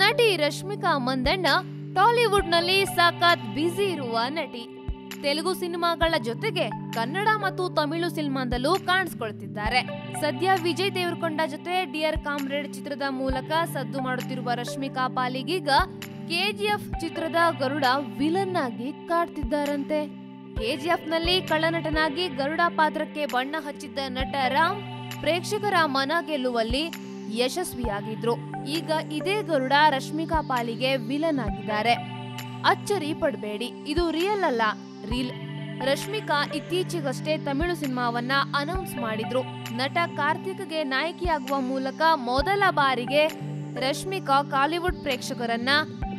ನಟಿ ರಶ್ಮಿಕಾ ಮಂದಣ್ಣ ಟಾಲಿವುಡ್ನಲ್ಲಿ ಸಾಕಾತ್ ಬ್ಯುಸಿ ಇರುವ ನಟಿ. ತೆಲುಗು ಸಿನಿಮಾಗಳ ಜೊತೆಗೆ ಕನ್ನಡ ಮತ್ತು ತಮಿಳು ಸಿನಿಮಾದಲ್ಲೂ ಕಾಣಿಸ್ಕೊಳ್ತಿದ್ದಾರೆ. ಸದ್ಯ ವಿಜಯ್ ದೇವರಕೊಂಡ ಜೊತೆ ಡಿಯರ್ ಕಾಮ್ರೇಡ್ ಚಿತ್ರದ ಮೂಲಕ ಸದ್ದು ಮಾಡುತ್ತಿರುವ ರಶ್ಮಿಕಾ ಪಾಲಿಗೀಗ ಕೆಜಿಎಫ್ ಚಿತ್ರದ ಗರುಡ ವಿಲನ್ ಆಗಿ ಕಾಡ್ತಿದ್ದಾರಂತೆ. ಕೆಜಿಎಫ್ನಲ್ಲಿ ಕಳ್ಳನಟನಾಗಿ ಗರುಡ ಪಾತ್ರಕ್ಕೆ ಬಣ್ಣ ಹಚ್ಚಿದ್ದ ನಟ ರಾಮ್, ಪ್ರೇಕ್ಷಕರ ಮನ ಗೆಲ್ಲುವಲ್ಲಿ ಯಶಸ್ವಿಯಾಗಿದ್ರು. ಈಗ ಇದೇ ಗರುಡ ರಶ್ಮಿಕಾ ಪಾಲಿಗೆ ವಿಲನ್ ಆಗಿದ್ದಾರೆ. ಅಚ್ಚರಿ ಪಡಬೇಡಿ, ಇದು ರಿಯಲ್ ಅಲ್ಲ. ರೀಲ್ ರಶ್ಮಿಕಾ ಇತ್ತೀಚೆಗಷ್ಟೇ ತಮಿಳು ಸಿನಿಮಾವನ್ನ ಅನೌನ್ಸ್ ಮಾಡಿದ್ರು. ನಟ ಕಾರ್ತಿಕ್ಗೆ ನಾಯಕಿಯಾಗುವ ಮೂಲಕ ಮೊದಲ ಬಾರಿಗೆ ರಶ್ಮಿಕಾ ಕಾಲಿವುಡ್ ಪ್ರೇಕ್ಷಕರನ್ನ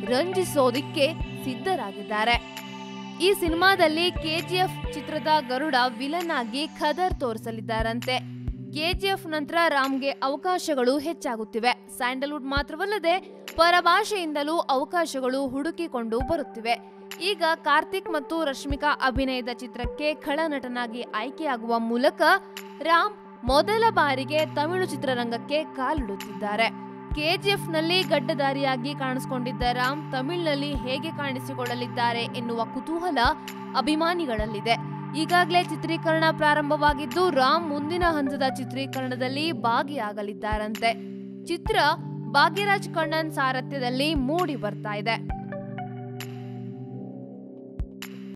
ರಂಜಿಸೋದಿಕ್ಕೆ ಸಿದ್ಧರಾಗಿದ್ದಾರೆ. ಈ ಸಿನಿಮಾದಲ್ಲಿ ಕೆಜಿಎಫ್ ಚಿತ್ರದ ಗರುಡ ವಿಲನ್ ಆಗಿ ಖದರ್ ತೋರಿಸಲಿದ್ದಾರಂತೆ. ಕೆಜಿಎಫ್ ನಂತರ ರಾಮ್ಗೆ ಅವಕಾಶಗಳು ಹೆಚ್ಚಾಗುತ್ತಿವೆ. ಸ್ಯಾಂಡಲ್ವುಡ್ ಮಾತ್ರವಲ್ಲದೆ ಪರಭಾಷೆಯಿಂದಲೂ ಅವಕಾಶಗಳು ಹುಡುಕಿಕೊಂಡು ಬರುತ್ತಿವೆ. ಈಗ ಕಾರ್ತಿಕ್ ಮತ್ತು ರಶ್ಮಿಕಾ ಅಭಿನಯದ ಚಿತ್ರಕ್ಕೆ ಖಳನಟನಾಗಿ ಆಯ್ಕೆಯಾಗುವ ಮೂಲಕ ರಾಮ್ ಮೊದಲ ಬಾರಿಗೆ ತಮಿಳು ಚಿತ್ರರಂಗಕ್ಕೆ ಕಾಲಿಡುತ್ತಿದ್ದಾರೆ. ಕೆಜಿಎಫ್ನಲ್ಲಿ ಗಡ್ಡಧಾರಿಯಾಗಿ ಕಾಣಿಸಿಕೊಂಡಿದ್ದ ರಾಮ್ ತಮಿಳಿನಲ್ಲಿ ಹೇಗೆ ಕಾಣಿಸಿಕೊಳ್ಳಲಿದ್ದಾರೆ ಎನ್ನುವ ಕುತೂಹಲ ಅಭಿಮಾನಿಗಳಲ್ಲಿದೆ. ಈಗಾಗಲೇ ಚಿತ್ರೀಕರಣ ಪ್ರಾರಂಭವಾಗಿದ್ದು, ರಾಮ್ ಮುಂದಿನ ಹಂತದ ಚಿತ್ರೀಕರಣದಲ್ಲಿ ಭಾಗಿಯಾಗಲಿದ್ದಾರಂತೆ. ಚಿತ್ರ ಭಾಗ್ಯರಾಜ್ ಕಣ್ಣನ್ ಸಾರಥ್ಯದಲ್ಲಿ ಮೂಡಿ ಬರ್ತಾ ಇದೆ.